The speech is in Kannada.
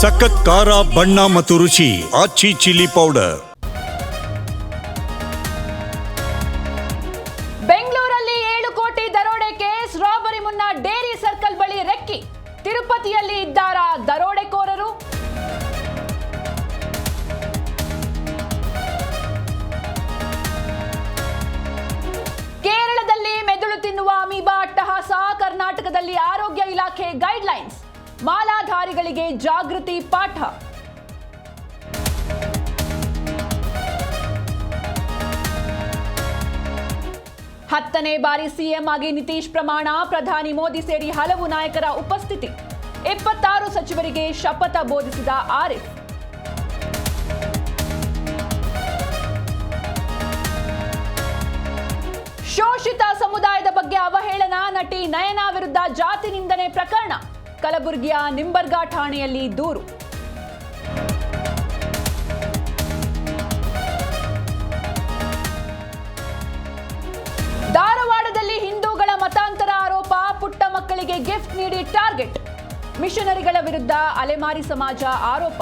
ಸಖತ್ ಖಾರ, ಬಣ್ಣ ಮತ್ತು ರುಚಿ, ಆಚಿ ಚಿಲ್ಲಿ ಪೌಡರ್. ಬೆಂಗಳೂರಲ್ಲಿ ಏಳು ಕೋಟಿ ದರೋಡೆ ಕೇಸ್, ರಾಬರಿ ಮುನ್ನ ಡೇರಿ ಸರ್ಕಲ್ ಬಳಿ ರೆಕ್ಕಿ. ತಿರುಪತಿಯಲ್ಲಿ ಇದ್ದಾರಾ ದರೋಡೆಕೋರರು? ಕೇರಳದಲ್ಲಿ ಮೆದುಳು ತಿನ್ನುವ ಅಮೀಬಾ ಅಟ್ಟಹಾಸ, ಕರ್ನಾಟಕದಲ್ಲಿ ಆರೋಗ್ಯ ಇಲಾಖೆ ಗೈಡ್ಲೈನ್ಸ್ ಮಾಲಾಧಾರಿಗಳಿಗೆ ಜಾಗೃತಿ ಪಾಠ. ಹತ್ತನೇ ಬಾರಿ ಸಿಎಂ ಆಗಿ ನಿತೀಶ್ ಪ್ರಮಾಣ, ಪ್ರಧಾನಿ ಮೋದಿ ಸೇರಿ ಹಲವು ನಾಯಕರ ಉಪಸ್ಥಿತಿ. ಇಪ್ಪತ್ತಾರು ಸಚಿವರಿಗೆ ಶಪಥ ಬೋಧಿಸಿದ ಆರಿಫ್. ಶೋಷಿತ ಸಮುದಾಯದ ಬಗ್ಗೆ ಅವಹೇಳನ ನಟಿ ನಯನ ವಿರುದ್ಧ ಜಾತಿ ನಿಂದನೆ ಪ್ರಕರಣ. ಕಲಬುರಗಿಯ ನಿಂಬರ್ಗಾ ಠಾಣೆಯಲ್ಲಿ ದೂರು. ಧಾರವಾಡದಲ್ಲಿ ಹಿಂದೂಗಳ ಮತಾಂತರ ಆರೋಪ, ಪುಟ್ಟ ಮಕ್ಕಳಿಗೆ ಗಿಫ್ಟ್ ನೀಡಿ ಟಾರ್ಗೆಟ್. ಮಿಷನರಿಗಳ ವಿರುದ್ಧ ಅಲೆಮಾರಿ ಸಮಾಜ ಆರೋಪ.